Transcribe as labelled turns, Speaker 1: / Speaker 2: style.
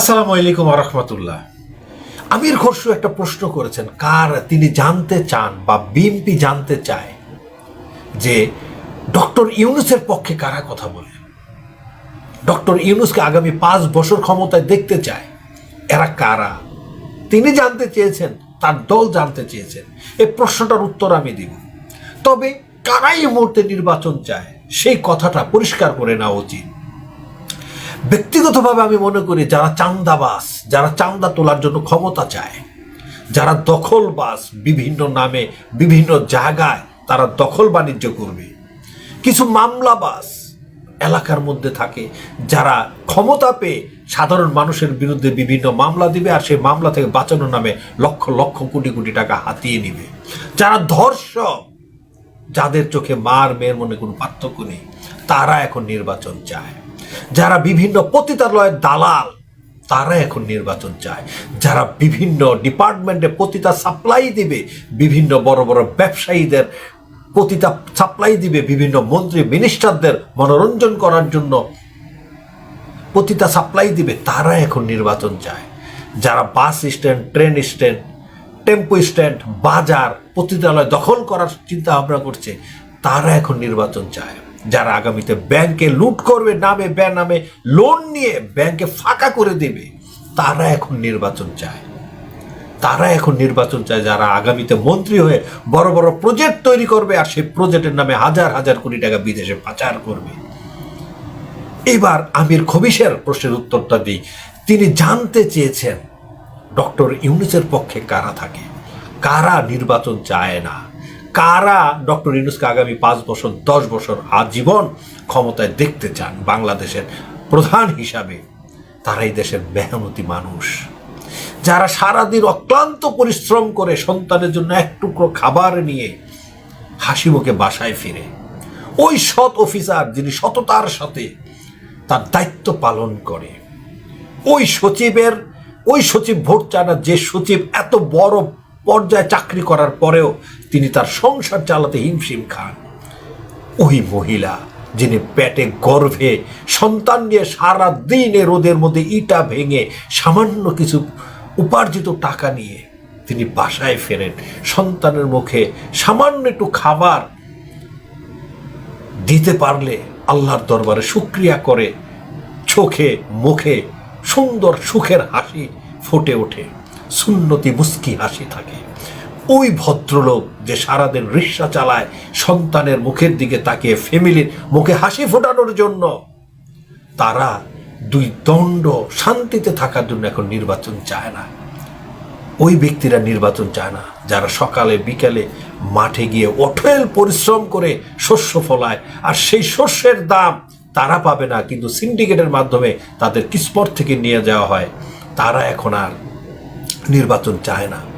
Speaker 1: আসসালামু আলাইকুম রহমতুল্লাহ। আমির খসরু একটা প্রশ্ন করেছেন, কার তিনি জানতে চান বা বিএনপি জানতে চায় যে ডক্টর ইউনুসের পক্ষে কারা কথা বলে? ডক্টর ইউনুসকে আগামী পাঁচ বছর ক্ষমতায় দেখতে চায়, এরা কারা? তিনি জানতে চেয়েছেন, তার দল জানতে চেয়েছেন। এই প্রশ্নটার উত্তর আমি দিব। তবে কারাই মুহূর্তে নির্বাচন চায়, সেই কথাটা পরিষ্কার করে নেওয়া উচিত। ব্যক্তিগতভাবে আমি মনে করি যারা চান্দাবাস যারা চান্দা তোলার জন্য ক্ষমতা চায়, যারা দখলবাস বিভিন্ন নামে, বিভিন্ন জায়গায় তারা দখল বাণিজ্য করবে। কিছু মামলাবাস এলাকার মধ্যে থাকে যারা ক্ষমতা পেয়ে সাধারণ মানুষের বিরুদ্ধে বিভিন্ন মামলা দিবে আর সেই মামলা থেকে বাঁচানোর নামে লক্ষ লক্ষ কোটি কোটি টাকা হাতিয়ে নিবে। যারা ধর্ষক, যাদের চোখে মার, মেয়ের মনে কোনো পার্থক্য নেই। তারা এখন নির্বাচন চায়। যারা বিভিন্ন পতিতালয়ের দালাল, তারা এখন নির্বাচন চায়। যারা বিভিন্ন ডিপার্টমেন্টে পতিতা সাপ্লাই দিবে, বিভিন্ন বড় বড় ব্যবসায়ীদের পতিতা সাপ্লাই দিবে, বিভিন্ন মন্ত্রী, মিনিস্টারদের মনোরঞ্জন করার জন্য পতিতা সাপ্লাই দিবে, তারা এখন নির্বাচন চায়। যারা bus stand, train stand, tempo stand, বাজার, পতিতালয় দখল করার চিন্তা ভাবনা করছে, তারা এখন নির্বাচন চায়। যারা আগামীতে ব্যাংকে লুট করবে, নামে ব্যা নামে লোন নিয়ে ব্যাংকে ফাঁকা করে দেবে, তারা এখন নির্বাচন চায়। তারা এখন নির্বাচন চায় যারা আগামীতে মন্ত্রী হয়ে বড় বড় প্রজেক্ট তৈরি করবে আর সেই প্রজেক্টের নামে হাজার হাজার কোটি টাকা বিদেশে পাচার করবে। এবার আমির খবিসের প্রশ্নের উত্তরটা দিই। তিনি জানতে চেয়েছেন, ডক্টর ইউনুসের পক্ষে কারা থাকে? কারা নির্বাচন চায় না? কারা ডক্টর ইউনুসকে আগামী পাঁচ বছর, দশ বছর আজীবন ক্ষমতায় দেখতে চান? বাংলাদেশের প্রধান হিসাবে তারাই দেশের মেহনতি মানুষ। যারা সারাদিন অক্লান্ত পরিশ্রম করে সন্তানের জন্য এক টুকরো খাবার নিয়ে হাসি মুখে বাসায় ফিরে, ওই সৎ অফিসার যিনি সততার সাথে তার দায়িত্ব পালন করে, ওই সচিবের, ওই সচিব ভোট চায় না, যে সচিব এত বড় পর্যায়ে চাকরি করার পরেও তিনি তার সংসার চালাতে হিমশিম খান। ওই মহিলা, যিনি পেটে গর্ভে সন্তান নিয়ে সারা দিন রোদের মধ্যে ইটা ভেঙে সামান্য কিছু উপার্জিত টাকা নিয়ে তিনি বাসায় ফেরেন। সন্তানের মুখে সামান্য একটু খাবার দিতে পারলে আল্লাহর দরবারে শুক্রিয়া করে চোখে, মুখে সুন্দর সুখের হাসি ফুটে ওঠে। সুন্নতি মুস্কি হাসি থাকে। ওই ভদ্রলোক যে সারাদিন রিক্সা চালায়, সন্তানের মুখের দিকে তাকিয়ে ফ্যামিলির মুখে হাসি ফোটানোর জন্য। তারা দুই দণ্ড শান্তিতে থাকার জন্য এখন নির্বাচন চায় না। ওই ব্যক্তিরা নির্বাচন চায় না, যারা সকালে, বিকেলে মাঠে গিয়ে অঠেল পরিশ্রম করে শস্য ফলায়, আর সেই শস্যের দাম তারা পাবে না, কিন্তু সিন্ডিকেটের মাধ্যমে তাদের কিসমত থেকে নিয়ে যাওয়া হয়। তারা এখন আর নির্বাচন চায় না।